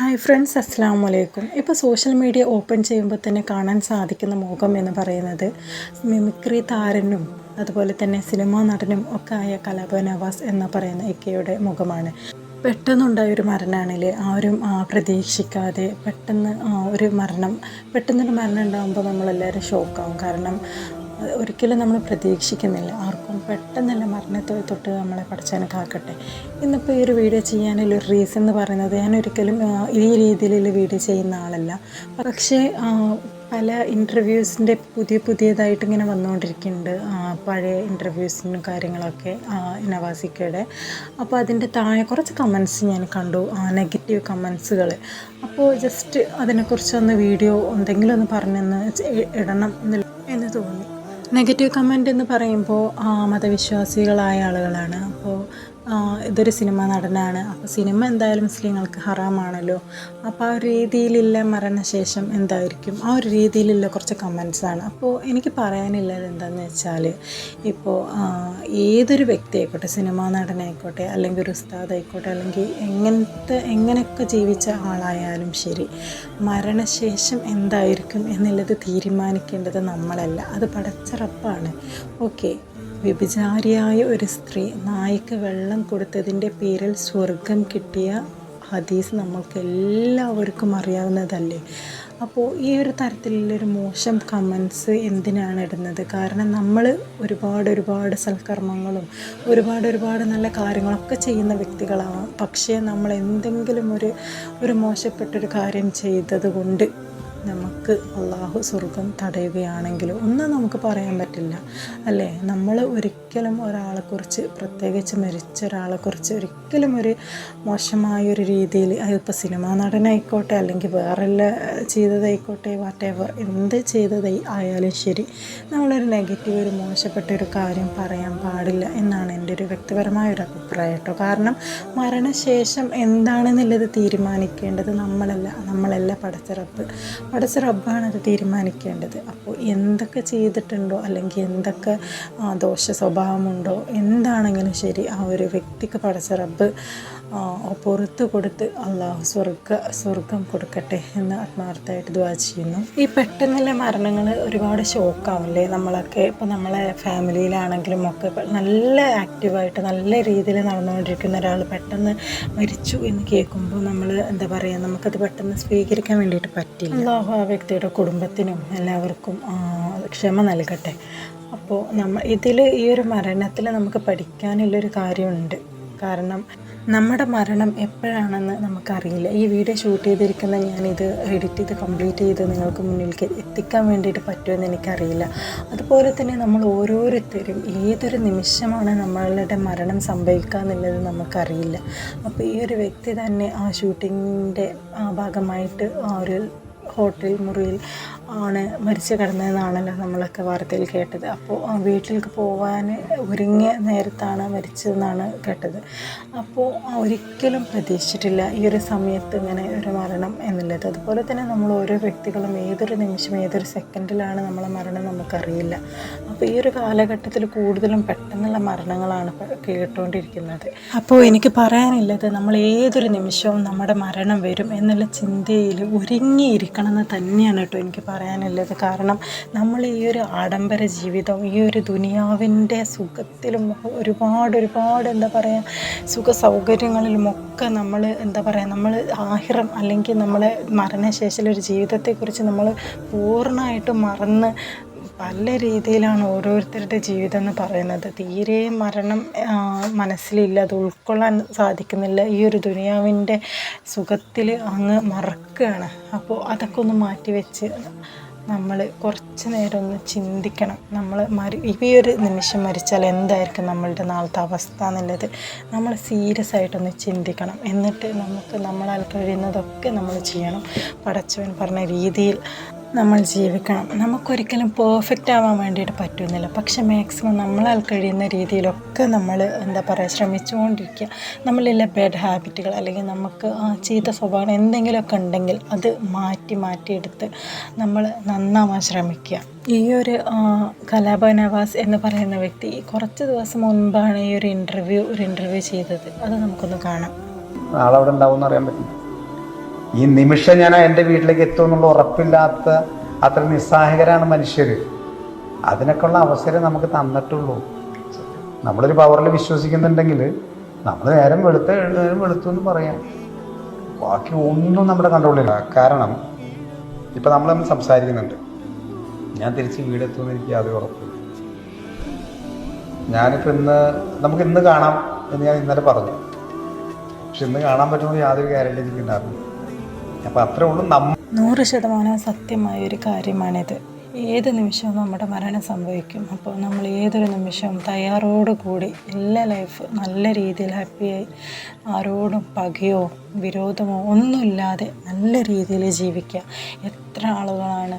Hi friends അസ്സാം വലൈക്കും ഇപ്പോൾ സോഷ്യൽ മീഡിയ ഓപ്പൺ ചെയ്യുമ്പോൾ തന്നെ കാണാൻ സാധിക്കുന്ന മുഖം എന്ന് പറയുന്നത് മിമിക്രി താരനും അതുപോലെ തന്നെ സിനിമാ നടനും ഒക്കെ ആയ കലാഭവൻ നവാസ് എന്ന് പറയുന്ന ഇക്കയുടെ മുഖമാണ്. പെട്ടെന്നുണ്ടായ ഒരു മരണമാണെങ്കിൽ ആരും പ്രതീക്ഷിക്കാതെ പെട്ടെന്ന് ഒരു മരണം പെട്ടെന്നൊരു മരണം ഉണ്ടാകുമ്പോൾ നമ്മളെല്ലാവരും ഷോക്കാവും കാരണം ഒരിക്കലും നമ്മൾ പ്രതീക്ഷിക്കുന്നില്ല. ആർക്കും പെട്ടെന്നല്ല മരണത്തെ തൊട്ട് നമ്മളെ പഠിച്ചതിനെ കാക്കട്ടെ. ഇന്നിപ്പോൾ ഈ ഒരു വീഡിയോ ചെയ്യാനുള്ള ഒരു റീസൺ എന്ന് പറയുന്നത് ഞാൻ ഒരിക്കലും ഈ രീതിയിലുള്ള വീഡിയോ ചെയ്യുന്ന ആളല്ല. പക്ഷേ പല ഇന്റർവ്യൂസിന്റെ പുതിയ പുതിയതായിട്ട് ഇങ്ങനെ വന്നുകൊണ്ടിരിക്കുന്നുണ്ട് പഴയ ഇന്റർവ്യൂസിനും കാര്യങ്ങളൊക്കെ നവാസിക്കയുടെ. അപ്പോൾ അതിന്റെ താഴെ കുറച്ച് കമൻസ് ഞാൻ കണ്ടു. നെഗറ്റീവ് കമൻസുകൾ അപ്പോൾ ജസ്റ്റ് അതിനെക്കുറിച്ചൊന്ന് വീഡിയോ എന്തെങ്കിലും ഒന്ന് പറഞ്ഞൊന്ന് ഇടണം എന്ന് തോന്നി. നെഗറ്റീവ് കമന്റ് എന്ന് പറയുമ്പോൾ മതവിശ്വാസികളായ ആളുകളാണ്. അപ്പോൾ ഇതൊരു സിനിമ നടനാണ്. അപ്പോൾ സിനിമ എന്തായാലും മുസ്ലിങ്ങൾക്ക് ഹറാമാണല്ലോ. അപ്പോൾ ആ ഒരു രീതിയിലുള്ള മരണശേഷം എന്തായിരിക്കും? ആ ഒരു രീതിയിലുള്ള കുറച്ച് കമൻസാണ് അപ്പോൾ എനിക്ക് പറയാനുള്ളത് എന്താണെന്ന് വെച്ചാൽ ഇപ്പോൾ ഏതൊരു വ്യക്തി ആയിക്കോട്ടെ സിനിമാ നടനായിക്കോട്ടെ അല്ലെങ്കിൽ ഒരു ഉസ്താദ് ആയിക്കോട്ടെ അല്ലെങ്കിൽ എങ്ങനത്തെ എങ്ങനെയൊക്കെ ജീവിച്ച ആളായാലും ശരി മരണശേഷം എന്തായിരിക്കും എന്നുള്ളത് തീരുമാനിക്കേണ്ടത് നമ്മളല്ല. അത് പടച്ചറപ്പാണ്. ഓക്കെ. വ്യഭിചാരിയായ ഒരു സ്ത്രീ നായ്ക്ക് വെള്ളം കൊടുത്തതിന്റെ പേരിൽ സ്വർഗം കിട്ടിയ ഹദീസ് നമ്മൾക്ക് എല്ലാവർക്കും അറിയാവുന്നതല്ലേ? അപ്പോൾ ഈ ഒരു തരത്തിലുള്ളൊരു മോശം കമൻസ് എന്തിനാണ് ഇടുന്നത്? കാരണം നമ്മൾ ഒരുപാട് ഒരുപാട് സൽക്കർമ്മങ്ങളും ഒരുപാട് ഒരുപാട് നല്ല കാര്യങ്ങളൊക്കെ ചെയ്യുന്ന വ്യക്തികളാണ്. പക്ഷേ നമ്മൾ എന്തെങ്കിലും ഒരു ഒരു മോശപ്പെട്ടൊരു കാര്യം ചെയ്തത് കൊണ്ട് നമുക്ക് അള്ളാഹു സ്വർഗം തടയുകയാണെങ്കിലോ ഒന്നും നമുക്ക് പറയാൻ പറ്റില്ല. അല്ലേ? നമ്മൾ ഒരിക്കലും ഒരാളെക്കുറിച്ച് പ്രത്യേകിച്ച് മരിച്ച ഒരാളെക്കുറിച്ച് ഒരിക്കലും ഒരു മോശമായൊരു രീതിയിൽ അതിപ്പോൾ സിനിമാ നടനായിക്കോട്ടെ അല്ലെങ്കിൽ വേറെല്ല ചെയ്തതായിക്കോട്ടെ വാട്ടേവർ എന്ത് ചെയ്തതായി ആയാലും ശരി നമ്മളൊരു നെഗറ്റീവ് ഒരു മോശപ്പെട്ട ഒരു കാര്യം പറയാൻ പാടില്ല എന്നാണ് എന്റെ ഒരു വ്യക്തിപരമായ ഒരു അഭിപ്രായം കേട്ടോ. കാരണം മരണശേഷം എന്താണെന്നുള്ളത് തീരുമാനിക്കേണ്ടത് നമ്മളല്ല. നമ്മളല്ല പടച്ചിറപ്പ്. പടച്ച റബ്ബാണ് അത് തീരുമാനിക്കേണ്ടത്. അപ്പോൾ എന്തൊക്കെ ചെയ്തിട്ടുണ്ടോ അല്ലെങ്കിൽ എന്തൊക്കെ ദോഷ സ്വഭാവമുണ്ടോ എന്താണെങ്കിലും ശരി ആ ഒരു വ്യക്തിക്ക് പടച്ച റബ്ബ് പുറത്ത് കൊടുത്ത് അള്ളാഹു സ്വർഗ സ്വർഗം കൊടുക്കട്ടെ എന്ന് ആത്മാർത്ഥമായിട്ട് ദ്വാ ചെയ്യുന്നു. ഈ പെട്ടെന്നുള്ള മരണങ്ങൾ ഒരുപാട് ഷോക്കാവില്ലേ നമ്മളൊക്കെ ഇപ്പോൾ നമ്മളെ ഫാമിലിയിലാണെങ്കിലും ഒക്കെ നല്ല ആക്റ്റീവായിട്ട് നല്ല രീതിയിൽ നടന്നുകൊണ്ടിരിക്കുന്ന ഒരാൾ പെട്ടെന്ന് മരിച്ചു എന്ന് കേൾക്കുമ്പോൾ നമ്മൾ എന്താ പറയുക നമുക്കത് പെട്ടെന്ന് സ്വീകരിക്കാൻ വേണ്ടിയിട്ട് പറ്റില്ല. അള്ളാഹു ആ വ്യക്തിയുടെ കുടുംബത്തിനും എല്ലാവർക്കും ക്ഷമ നൽകട്ടെ. അപ്പോൾ നമ്മൾ ഇതിൽ ഈ ഒരു മരണത്തിൽ നമുക്ക് പഠിക്കാനുള്ളൊരു കാര്യമുണ്ട്. കാരണം നമ്മുടെ മരണം എപ്പോഴാണെന്ന് നമുക്കറിയില്ല. ഈ വീഡിയോ ഷൂട്ട് ചെയ്തിരിക്കുന്ന ഞാനിത് എഡിറ്റ് ചെയ്ത് കംപ്ലീറ്റ് ചെയ്ത് നിങ്ങൾക്ക് മുന്നിലേക്ക് എത്തിക്കാൻ വേണ്ടിയിട്ട് പറ്റുമെന്ന് എനിക്കറിയില്ല. അതുപോലെ തന്നെ നമ്മൾ ഓരോരുത്തരും ഏതൊരു നിമിഷമാണ് നമ്മളുടെ മരണം സംഭവിക്കുക എന്നുള്ളത് നമുക്കറിയില്ല. അപ്പോൾ ഈ ഒരു വ്യക്തി തന്നെ ആ ഷൂട്ടിങ്ങിന്റെ ഭാഗമായിട്ട് ആ ഒരു ഹോട്ടൽ മുറിയിൽ ആണ് മരിച്ചു കിടന്നതെന്നാണല്ലോ നമ്മളൊക്കെ വാർത്തയിൽ കേട്ടത്. അപ്പോൾ വീട്ടിലേക്ക് പോകാൻ ഒരുങ്ങിയ നേരത്താണ് മരിച്ചതെന്നാണ് കേട്ടത്. അപ്പോൾ ഒരിക്കലും പ്രതീക്ഷിച്ചിട്ടില്ല ഈ ഒരു സമയത്ത് ഇങ്ങനെ ഒരു മരണം എന്നുള്ളത്. അതുപോലെ തന്നെ നമ്മൾ ഓരോ വ്യക്തികളും ഏതൊരു നിമിഷം ഏതൊരു സെക്കൻഡിലാണ് നമ്മളെ മരണം നമുക്കറിയില്ല. അപ്പോൾ ഈ ഒരു കാലഘട്ടത്തിൽ കൂടുതലും പെട്ടെന്നുള്ള മരണങ്ങളാണ് കേട്ടുകൊണ്ടിരിക്കുന്നത് അപ്പോൾ എനിക്ക് പറയാനുള്ളത് നമ്മൾ ഏതൊരു നിമിഷവും നമ്മുടെ മരണം വരും എന്നുള്ള ചിന്തയിൽ ഒരുങ്ങിയിരിക്കണം എന്ന് തന്നെയാണ് കേട്ടോ എനിക്ക് പറയാനുള്ളത് കാരണം നമ്മൾ ഈ ഒരു ആഡംബര ജീവിതം ഈ ഒരു ദുനിയാവിന്റെ സുഖത്തിലും ഒരുപാട് ഒരുപാട് എന്താ പറയുക സുഖ സൗകര്യങ്ങളിലുമൊക്കെ നമ്മൾ എന്താ പറയുക നമ്മൾ ആഹിറം അല്ലെങ്കിൽ നമ്മളെ മരണശേഷം ഒരു ജീവിതത്തെക്കുറിച്ച് നമ്മൾ പൂർണമായിട്ടും മറന്ന് പല രീതിയിലാണ് ഓരോരുത്തരുടെ ജീവിതം എന്ന് പറയുന്നത്. തീരെ മരണം മനസ്സിലില്ല അത് ഉൾക്കൊള്ളാൻ സാധിക്കുന്നില്ല. ഈ ഒരു ദുനിയാവിന്റെ സുഖത്തിൽ അങ്ങ് മറക്കുകയാണ്. അപ്പോൾ അതൊക്കെ ഒന്ന് മാറ്റി വെച്ച് നമ്മൾ കുറച്ച് നേരം ഒന്ന് ചിന്തിക്കണം. നമ്മൾ മരി ഈ ഒരു നിമിഷം മരിച്ചാൽ എന്തായിരിക്കും നമ്മളുടെ നാളത്തെ അവസ്ഥ എന്നുള്ളത് നമ്മൾ സീരിയസ് ആയിട്ടൊന്ന് ചിന്തിക്കണം. എന്നിട്ട് നമുക്ക് നമ്മളാൽ കഴിയുന്നതൊക്കെ നമ്മൾ ചെയ്യണം. പടച്ചവൻ പറഞ്ഞ രീതിയിൽ നമ്മൾ ജീവിക്കണം. നമുക്കൊരിക്കലും പെർഫെക്റ്റ് ആവാൻ വേണ്ടിയിട്ട് പറ്റുന്നില്ല. പക്ഷെ മാക്സിമം നമ്മളാൽ കഴിയുന്ന രീതിയിലൊക്കെ നമ്മൾ എന്താ പറയുക ശ്രമിച്ചുകൊണ്ടിരിക്കുക. നമ്മളിലെ ബാഡ് ഹാബിറ്റുകൾ അല്ലെങ്കിൽ നമുക്ക് ചീത്ത സ്വഭാവം എന്തെങ്കിലുമൊക്കെ ഉണ്ടെങ്കിൽ അത് മാറ്റി മാറ്റിയെടുത്ത് നമ്മൾ നന്നാവാൻ ശ്രമിക്കുക. ഈ ഒരു കലാഭ നവാസ് എന്ന് പറയുന്ന വ്യക്തി കുറച്ച് ദിവസം മുൻപാണ് ഈ ഒരു ഇന്റർവ്യൂ ഒരു ഇന്റർവ്യൂ ചെയ്തത്. അത് നമുക്കൊന്ന് കാണാം. അവിടെ അറിയാൻ പറ്റില്ല ഈ നിമിഷം ഞാൻ എന്റെ വീട്ടിലേക്ക് എത്തുമെന്നുള്ള ഉറപ്പില്ലാത്ത അത്ര നിസ്സഹായകരാണ് മനുഷ്യർ അതിനൊക്കെയുള്ള അവസരം നമുക്ക് തന്നിട്ടുള്ളൂ. നമ്മളൊരു പവറിൽ വിശ്വസിക്കുന്നുണ്ടെങ്കിൽ നമ്മൾ നേരം വെളുത്ത നേരം വെളുത്തു എന്ന് പറയാം. ബാക്കി ഒന്നും നമ്മുടെ കൺട്രോളില്ല കാരണം ഇപ്പം നമ്മൾ തമ്മിൽ സംസാരിക്കുന്നുണ്ട്. ഞാൻ തിരിച്ച് വീടെത്തുമെന്ന് എനിക്ക് യാതൊരു ഉറപ്പില്ല ഞാനിപ്പോൾ ഇന്ന് നമുക്ക് ഇന്ന് കാണാം എന്ന് ഞാൻ ഇന്നലെ പറഞ്ഞു. പക്ഷെ ഇന്ന് കാണാൻ പറ്റുമെന്ന് യാതൊരു ഗ്യാരണ്ടി എനിക്ക് അപ്പം അത്രേ ഉള്ളൂ. നമ്മ നൂറ് ശതമാനം സത്യമായ ഒരു കാര്യമാണിത്. ഏത് നിമിഷവും നമ്മുടെ മരണം സംഭവിക്കും. അപ്പോൾ നമ്മൾ ഏതൊരു നിമിഷവും തയ്യാറോടുകൂടി എല്ലാ ലൈഫ് നല്ല രീതിയിൽ ഹാപ്പിയായി ആരോടും പകയോ വിരോധമോ ഒന്നുമില്ലാതെ നല്ല രീതിയിൽ ജീവിക്കുക. എത്ര ആളുകളാണ്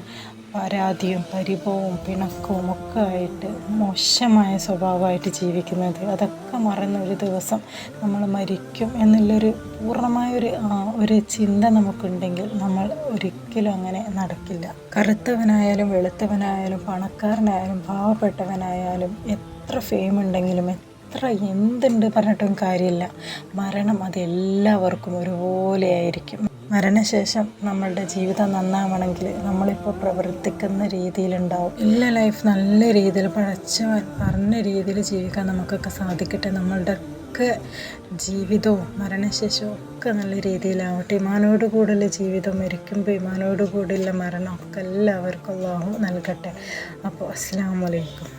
പരാതിയും പരിഭവവും പിണക്കവും ഒക്കെ ആയിട്ട് മോശമായ സ്വഭാവമായിട്ട് ജീവിക്കുന്നത്. അതൊക്കെ മറന്ന ഒരു ദിവസം നമ്മൾ മരിക്കും എന്നുള്ളൊരു പൂർണമായൊരു ഒരു ചിന്ത നമുക്കുണ്ടെങ്കിൽ നമ്മൾ ഒരിക്കലും അങ്ങനെ നടക്കില്ല. കറുത്തവനായാലും വെളുത്തവനായാലും പണക്കാരനായാലും പാവപ്പെട്ടവനായാലും എത്ര ഫെയിം ഉണ്ടെങ്കിലും എത്ര എന്തുണ്ട് പറഞ്ഞിട്ടും കാര്യമില്ല. മരണം അത് എല്ലാവർക്കും ഒരുപോലെ ആയിരിക്കും മരണശേഷം നമ്മളുടെ ജീവിതം നന്നാവണമെങ്കിൽ നമ്മളിപ്പോൾ പ്രവർത്തിക്കുന്ന രീതിയിലുണ്ടാവും. എല്ലാ ലൈഫ് നല്ല രീതിയിൽ പഴച്ചവൻ പറഞ്ഞ രീതിയിൽ ജീവിക്കാൻ നമുക്കൊക്കെ സാധിക്കട്ടെ. നമ്മളുടെ ഒക്കെ ജീവിതവും മരണശേഷവും ഒക്കെ നല്ല രീതിയിലാവട്ടെ. ഇമാനോട് കൂടെയുള്ള ജീവിതം മരിക്കുമ്പോൾ ഇമാനോട് കൂടെയുള്ള മരണം ഒക്കെ എല്ലാവർക്കും അള്ളാഹു നൽകട്ടെ. അപ്പോൾ അസ്സാം വലൈക്കും